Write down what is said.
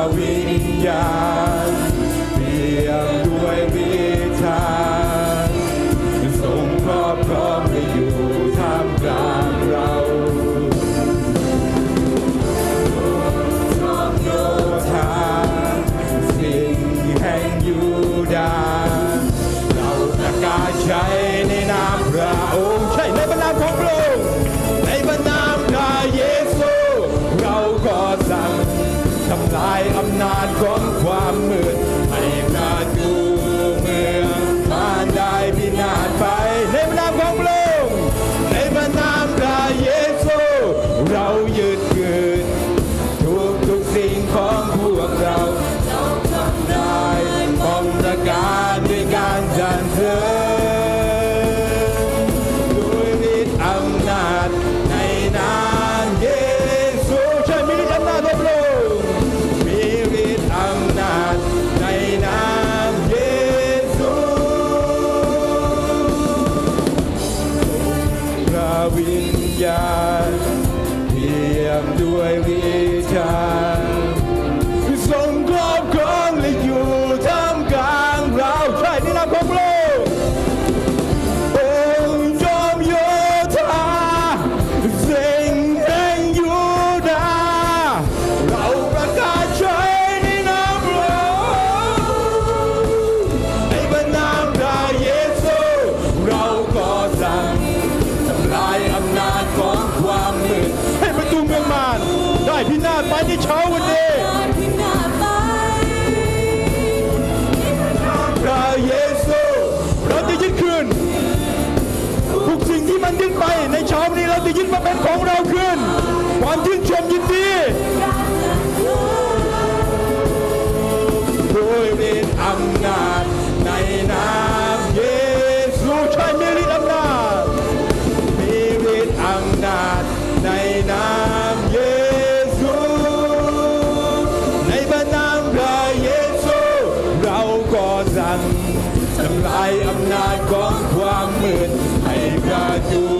Yahweh, Yahweh. มด้วยวิชา เดีำลังทำลายอำนาจของความมืดให้กระจุ